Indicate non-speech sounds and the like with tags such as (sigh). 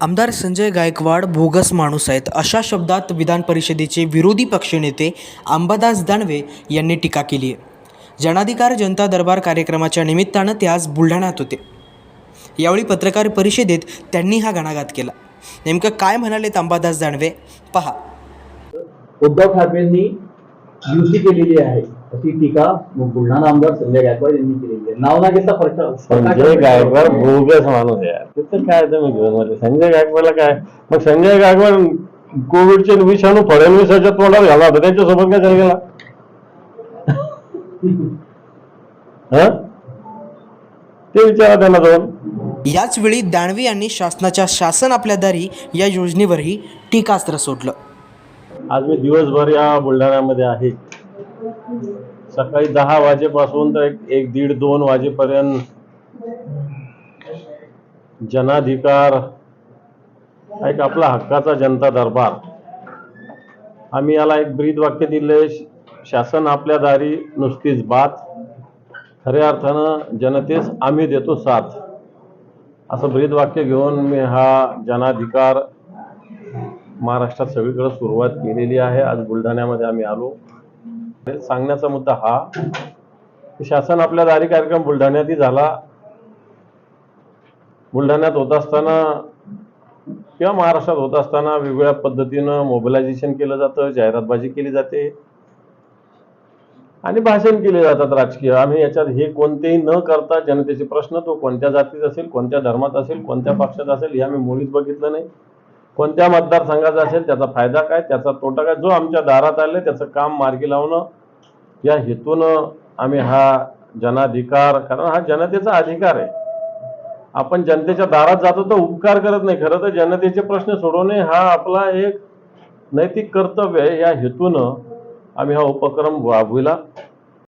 आमदार संजय गायकवाड बोगस माणूस आहेत. अशा शब्दात विधान परिषदेचे विरोधी पक्षनेते अंबादास दानवे यांनी टीका केली आहे. जनाधिकार जनता दरबार कार्यक्रमाच्या निमित्तानं ते आज बुलढाण्यात होते. यावेळी पत्रकार परिषदेत त्यांनी हा घणाघात केला. नेमकं काय म्हणाले अंबादास दानवे? पहा. उद्धव ठाकरेंनी युती केलेली आहे. अशी टीका बुलढाणा आमदार संजय गायकवाड यांनी केलेली आहे. नाव ना घेता फरक संजय गायकवाड बोगस माणूस आहे यार. ते तर काय तुम्ही घेऊन मध्ये संजय गायकवाडला काय? मग संजय गायकवाड कोविडचे विषाणू फडणवीसाच्या तोंडात घाला. होता त्यांच्यासोबत काय झालं गेला (laughs) हं? ते विचारा त्यांना जाऊन. याच वेळी दानवे यांनी शासनाच्या शासन आपल्या दारी या योजनेवरही टीकास्त्र सोडलं. आज मी दिवसभर या बुलढाण्यामध्ये आहे. सकाळी दहा वाजेपासून तर एक एक दीड दोन वाजेपर्यंत जनाधिकार एक आपला हक्काचा जनता दरबार. आम्ही याला एक ब्रीद वाक्य दिले शासन आपल्या दारी नुसतीच बात. खऱ्या अर्थानं जनतेस आम्ही देतो साथ. असं ब्रीद वाक्य घेऊन मी हा जनाधिकार महाराष्ट्रात सगळीकडे सुरुवात केलेली आहे. आज बुलढाण्यामध्ये आम्ही आलो. सांगण्याचा मुद्दा हा शासन आपल्या दारी कार्यक्रम बुलढाण्यातही झाला. बुलढाण्यात होत असताना किंवा महाराष्ट्रात होत असताना वेगवेगळ्या पद्धतीनं मोबिलायझेशन केलं जातं जाहिरातबाजी केली जाते. आणि भाषण केले जातात राजकीय. आम्ही याच्यात हे कोणतेही न करता जनतेचे प्रश्न तो कोणत्या जातीत असेल कोणत्या धर्मात असेल कोणत्या पक्षात असेल हे आम्ही मुळीच बघितलं नाही. कोणत्या मतदारसंघाचा असेल त्याचा फायदा काय त्याचा तोटा काय जो आमच्या दारात आले त्याचं काम मार्गी लावणं या हेतूनं आम्ही हा जनाधिकार कारण हा जनतेचा अधिकार आहे. आपण जनतेच्या दारात जातो तर उपकार करत नाही. खरं तर जनतेचे प्रश्न सोडवणे हा आपला एक नैतिक कर्तव्य आहे. या हेतूनं आम्ही हा उपक्रम राबविला.